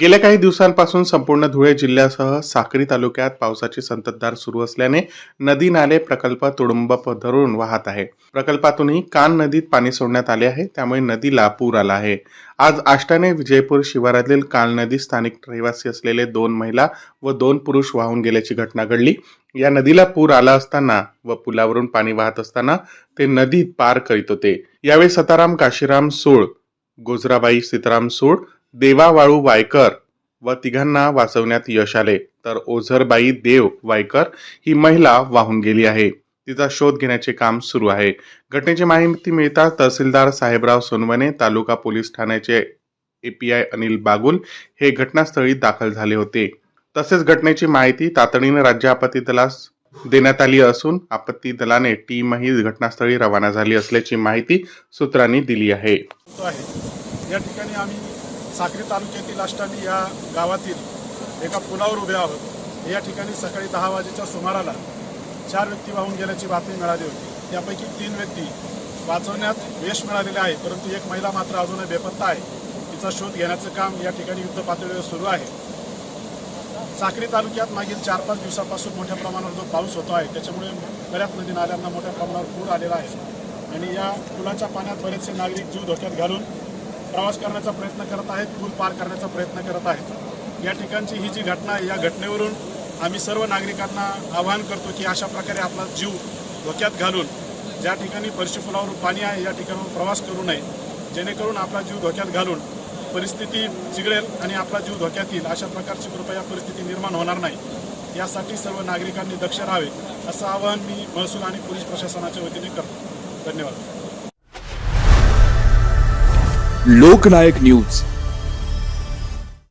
गेल्या काही दिवसांपासून संपूर्ण धुळे जिल्ह्यासह साक्री तालुक्यात पावसाची संततधार सुरू असल्याने नदी नाले प्रकल्प तुडुंब धरून वाहत आहे. प्रकल्पातूनही कान नदीत पाणी सोडण्यात आले आहे त्यामुळे नदीला पूर आला आहे. आज आष्टाने विजयपूर शिवारातील काल नदी स्थानिक रहिवासी असलेले दोन महिला व दोन पुरुष वाहून गेल्याची घटना घडली. या नदीला पूर आला असताना व पुलावरून पाणी वाहत असताना ते नदीत पार करीत होते. यावेळी सताराम काशीराम सूळ गोजराबाई सीताराम सूळ देवा वाळू वायकर व तिघांना वाचवण्यात यश आले. तर ओझरबाई देव वायकर ही महिला वाहून गेली आहे. तिचा शोध घेण्याचे काम सुरू आहे. घटनेची माहिती मिळताच तहसीलदार साहेबराव सोनवणे तालुका पोलीस ठाण्याचे एपीआय अनिल बागुल हे घटनास्थळी दाखल झाले होते. तसेच घटनेची माहिती तातडीने राज्य आपत्ती दलास देण्यात आली असून आपत्ती दलाने टीमही घटनास्थळी रवाना झाली असल्याची माहिती सूत्रांनी दिली आहे. आहे. या ठिकाणी आम्ही साक्री तालुक्यातील अष्टामी या गावातील एका पुलावर उभे आहोत. या ठिकाणी सकाळी दहा वाजेच्या सुमाराला चार व्यक्ती वाहून गेल्याची बातमी मिळाली होती. त्यापैकी तीन व्यक्ती वाचवण्यात यश मिळालेले आहे परंतु एक महिला मात्र अजूनही बेपत्ता आहे. तिचा शोध घेण्याचं काम या ठिकाणी युद्ध पातळीवर सुरू आहे. साक्री तालुक्यात मागील चार पाच दिवसापासून मोठ्या प्रमाणावर जो पाऊस होतो आहे त्याच्यामुळे बऱ्याच नदी नाल्यांना मोठ्या प्रमाणावर पूर आलेला आहे. आणि या पुलाच्या पाण्यात बरेचसे नागरिक जीव धोक्यात घालून प्रवास करण्याचा प्रयत्न करत आहेत पूल पार करण्याचा प्रयत्न करत आहेत. या ठिकाणची ही जी घटना आहे या घटनेवरून आम्ही सर्व नागरिकांना आवाहन करतो की अशा प्रकारे आपला जीव धोक्यात घालून ज्या ठिकाणी फरशी पुलावरून पाणी आहे या ठिकाणावर प्रवास करू नये. जेणेकरून आपला जीव धोक्यात घालून परिस्थिती चिघळेल आणि आपला जीव धोक्यात येईल. अशा प्रकारची कृपया परिस्थिती निर्माण होणार नाही. यासाठी सर्व नागरिकांनी दक्ष राहावे असं आवाहन मी महसूल आणि पोलीस प्रशासनाच्या वतीने करतो. धन्यवाद. लोकनायक न्यूज.